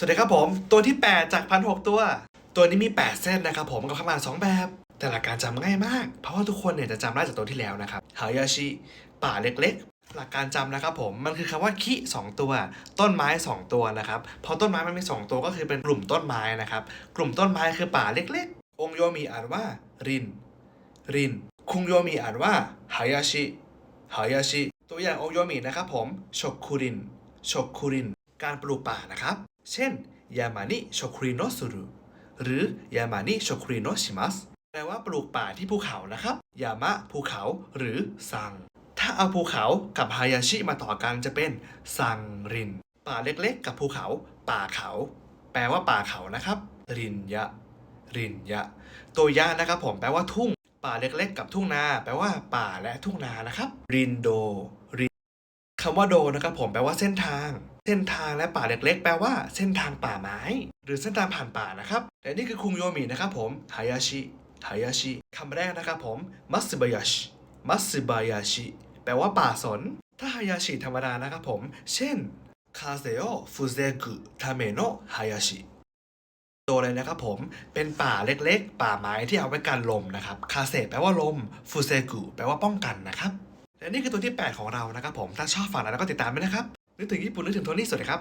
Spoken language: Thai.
สวัสดีครับผม ตัวที่ 8 จากพันหตัว ตัวนี้มี 8 เส้นนะครับผมกับขนาด2แบบ แต่หลักการจำง่ายมาก เพราะว่าทุกคนเนี่ยจะจำได้จากตัวที่แล้วนะครับฮายาชิป่าเล็กๆ หลักการจำนะครับผมมันคือคำว่าคิสองตัว ต้นไม้ 2 ตัวนะครับพอต้นไม้มันมี 2 ตัวก็คือเป็นกลุ่มต้นไม้นะครับกลุ่มต้นไม้คือป่าเล็กๆ องโยมีอ่านว่าริน ริน คุงโยมีอ่านว่าฮายาชิฮายาชิตัวอย่างองโยมีนะครับผมชกคุรินชกคุริน การปลูกป่านะครับ เช่นยามานิชคุริโนสุรุหรือยามานิชคุริโนชิมัสแปลว่าปลูกป่าที่ภูเขานะครับ ยามะภูเขาหรือซัง ถ้าเอาภูเขากับฮายาชิมาต่อกันจะเป็นซังริน ป่าเล็กๆ กับภูเขา ป่าเขา แปลว่าป่าเขานะครับ รินยะ รินยะ ตัวยะนะครับผมแปลว่าทุ่ง ป่าเล็กๆ กับทุ่งนา แปลว่า ป่าและทุ่งนานะครับ รินโด คำว่าโดนะครับผมแปลว่าเส้นทาง เส้นทางและป่าเล็กๆ แปลว่าเส้นทางป่าไม้ หรือเส้นทางผ่านป่านะครับและนี่คือคุงโยมินะครับผมฮายาชิฮายาชิคำแรกนะครับผมมัตสึบายาชิมัตสึบายาชิแปลว่าป่าสน ถ้าฮายาชิธรรมดานะครับผม เช่นคาเซโอฟูเซกุทาเมโนฮายาชิตัวเลยนะครับผมเป็นป่าเล็กๆ ป่าไม้ที่เอาไว้กันลมนะครับคาเซแปลว่าลมฟูเซกุแปลว่าป้องกันนะครับ และนี่คือตัวที่ 8 ของเรานะครับผม ถ้าชอบฝากแล้วก็ติดตามด้วยนะครับ นึกถึงญี่ปุ่นนึกถึงโทนี่สวัสดีครับ